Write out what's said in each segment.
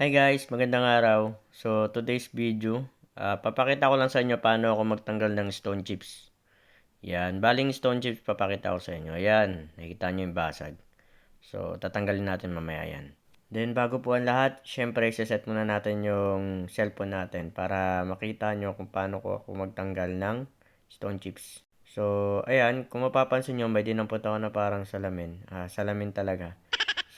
Hi guys, magandang araw. So today's video, ah, papakita ko lang sa inyo paano ako magtanggal ng stone chips. Yan, baling stone chips papakita ko sa inyo. Ayan, nakikita nyo yung basag. So tatanggalin natin mamaya yan. Then bago po ang lahat, syempre set muna natin yung cellphone natin para makita nyo kung paano ko ako magtanggal ng stone chips. So ayan, kung mapapansin nyo, may dinampot ako na parang salamin. Ah, salamin talaga.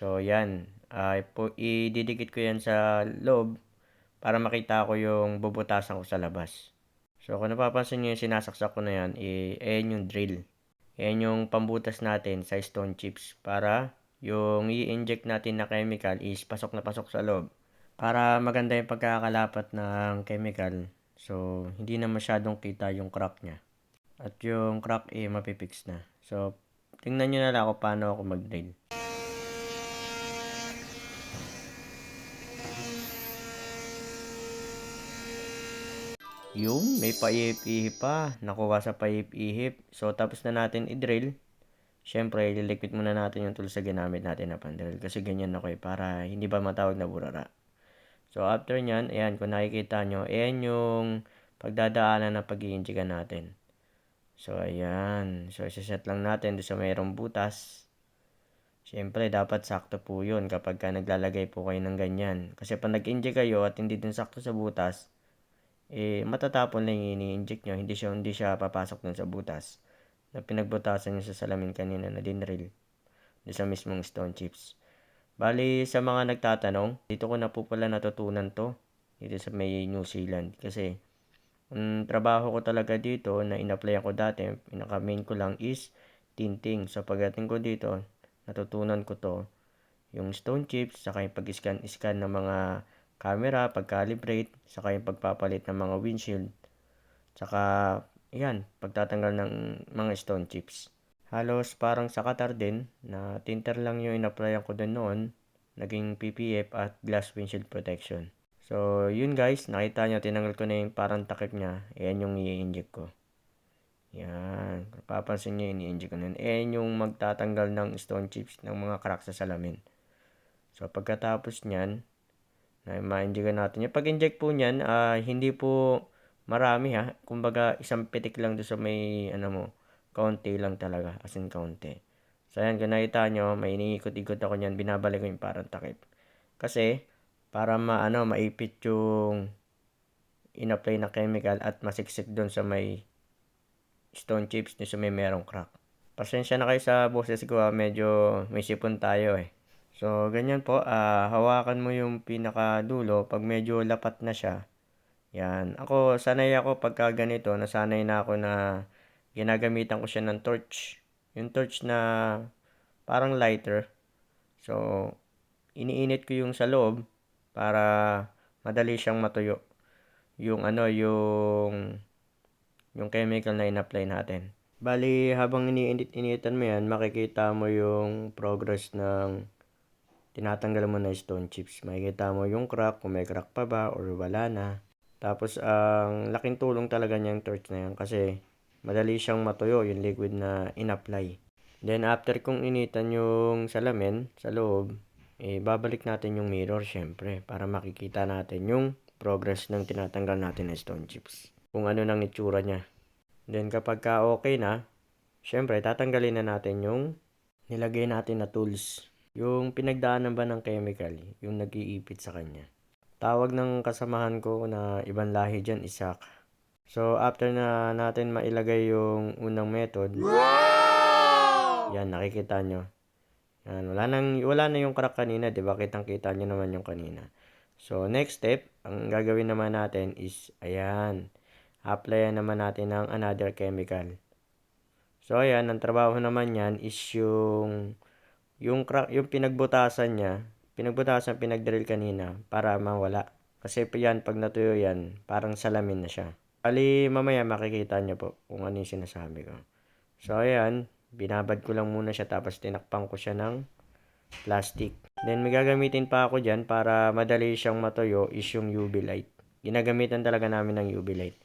So, yan. ay po, ididikit ko yan sa loob para makita ko yung bubutasan ko sa labas. So, kung napapansin nyo yung sinasaksak ko na yan, eh, ayan yung drill. Ayan yung pambutas natin sa stone chips para yung i-inject natin na chemical is pasok na pasok sa loob. Para maganda yung pagkakalapat ng chemical. So, hindi na masyadong kita yung crack niya. At yung crack eh, mapipix na. So, tingnan nyo na lang ako paano ako mag-drill. Yung, may paihip-ihip pa. Nakuha sa paihip-ihip. So, tapos na natin i-drill. Siyempre, ililikit muna natin yung tools na ginamit natin na pandrill. Kasi ganyan ako eh, para hindi ba matawag na burara. So, after nyan, ayan, kung nakikita nyo, ayan yung pagdadaanan na pag i natin. So, ayan. So, isa-set lang natin doon sa mayroong butas. Siyempre, dapat sakto po yun kapag ka naglalagay po kayo ng ganyan. Kasi pag nag-inject kayo at hindi din sakto sa butas, eh, matatapon lang yung ini-inject nyo. Hindi siya, hindi siya papasok dun sa butas na pinagbutasan nyo sa salamin kanina na dinrill doon sa mismong stone chips. Bali, sa mga nagtatanong, dito ko na po pala natutunan to dito sa may New Zealand. Kasi, ang trabaho ko talaga dito na in-apply ako dati, pinaka-main ko lang is tinting. So, pagdating ko dito, natutunan ko to yung stone chips, saka yung pag-scan-scan ng mga camera, pag-calibrate, saka yung pagpapalit ng mga windshield, saka yan, pagtatanggal ng mga stone chips. Halos parang sa Qatar din, na tinter lang yung in-applyan ko din noon, naging PPF at glass windshield protection. So, yun guys, nakita nyo, tinanggal ko na yung parang takip niya. Ayan yung i-inject ko. Yan. Papansin nyo, ini-inject ko na yun. Ayan yung magtatanggal ng stone chips ng mga crack sa salamin. So, pagkatapos nyan, na ma-inject natin. Yung pag-inject po niyan, uh, hindi po marami ha. Kumbaga, isang pitik lang doon sa may, ano mo, kaunti lang talaga. As in, kaunti. So, ayan, kung nakita nyo, may iniikot-ikot ako niyan, binabalik ko yung parang takip. Kasi, para ma, ano, maipit yung in-apply na chemical at masiksik doon sa may stone chips doon sa may merong crack. Pasensya na kayo sa boses ko ha, medyo may sipon tayo eh. So, ganyan po, uh, hawakan mo yung pinakadulo pag medyo lapat na siya. Yan. Ako, sanay ako pagka ganito, nasanay na ako na ginagamitan ko siya ng torch. Yung torch na parang lighter. So, iniinit ko yung sa loob para madali siyang matuyo. Yung ano, yung yung chemical na in-apply natin. Bali, habang iniinit-initan mo yan, makikita mo yung progress ng tinatanggal mo na stone chips. Makikita mo yung crack, kung may crack pa ba or wala na. Tapos, ang laking tulong talaga niyang torch na yan kasi madali siyang matuyo yung liquid na in-apply. Then, after kung initan yung salamin sa loob, eh, babalik natin yung mirror syempre para makikita natin yung progress ng tinatanggal natin na stone chips. Kung ano nang itsura niya. Then, kapag ka okay na, syempre, tatanggalin na natin yung nilagay natin na tools yung pinagdaanan ba ng chemical, yung nag-iipit sa kanya. Tawag ng kasamahan ko na ibang lahi dyan, isak. So, after na natin mailagay yung unang method, wow! yan, nakikita nyo. Yan, wala, nang, wala na yung crack kanina, di ba? Kitang-kita nyo naman yung kanina. So, next step, ang gagawin naman natin is, ayan, apply naman natin ng another chemical. So, ayan, ang trabaho naman yan is yung yung crack, yung pinagbutasan niya, pinagbutasan, pinagdrill kanina para mawala. Kasi yan, pag natuyo yan, parang salamin na siya. Ali, mamaya makikita niyo po kung ano yung sinasabi ko. So, ayan, binabad ko lang muna siya tapos tinakpan ko siya ng plastic. Then may gagamitin pa ako dyan para madali siyang matuyo is yung UV light. Ginagamitan talaga namin ng UV light.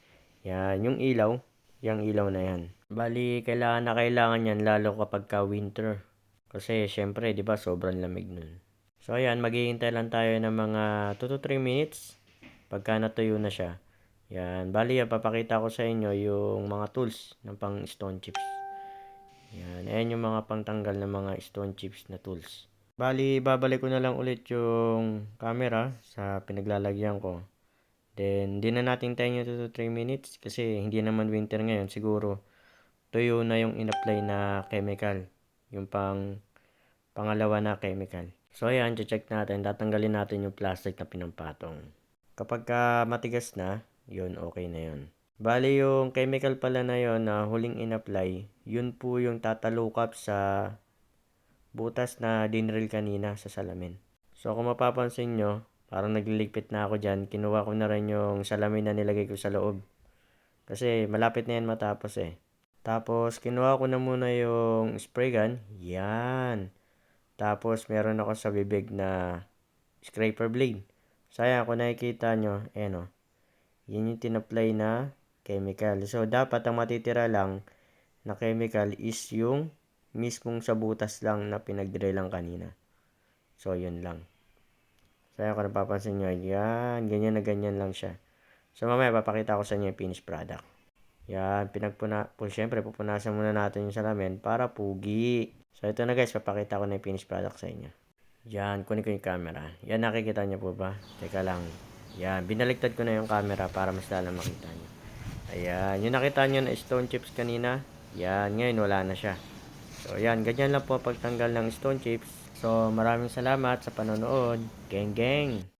Yan, yung ilaw, yung ilaw na yan. Bali, kailangan na kailangan yan lalo kapag ka winter. Kasi syempre, di ba, sobrang lamig nun. So ayan, maghihintay lang tayo ng mga 2 to 3 minutes pagka natuyo na siya. Yan, bali yan, papakita ko sa inyo yung mga tools ng pang stone chips. Yan, ayan yung mga pangtanggal ng mga stone chips na tools. Bali, babalik ko na lang ulit yung camera sa pinaglalagyan ko. Then, hindi na natin tayo yung 2 to 3 minutes kasi hindi naman winter ngayon. Siguro, tuyo na yung in-apply na chemical. Yung pang pangalawa na chemical. So, ayan, check natin. Tatanggalin natin yung plastic na pinampatong. Kapag ka matigas na, yun, okay na yun. Bali, yung chemical pala na yun na huling in-apply, yun po yung tatalukap sa butas na dinril kanina sa salamin. So, kung mapapansin nyo, parang nagliligpit na ako dyan. Kinuha ko na rin yung salamin na nilagay ko sa loob. Kasi malapit na yan matapos eh. Tapos, kinuha ko na muna yung spray gun. Yan. Tapos, meron ako sa bibig na scraper blade. Sayang, kung nakikita nyo, eh no. Yan yung tinapply na chemical. So, dapat ang matitira lang na chemical is yung mismong sa butas lang na pinagdrill kanina. So, yun lang. Sayang kung napapansin nyo, yan, ganyan na ganyan lang siya. So, mamaya papakita ko sa inyo yung finished product. Yan, pinagpuna, po syempre, pupunasan muna natin yung salamin para pugi. So, ito na guys, papakita ko na yung finished product sa inyo. Yan, kunin ko yung camera. Yan, nakikita niyo po ba? Teka lang. Yan, binaliktad ko na yung camera para mas lalo makita niyo. Ayan, yung nakita niyo na stone chips kanina, yan, ngayon wala na siya. So, yan, ganyan lang po pagtanggal ng stone chips. So, maraming salamat sa panonood. Geng, geng!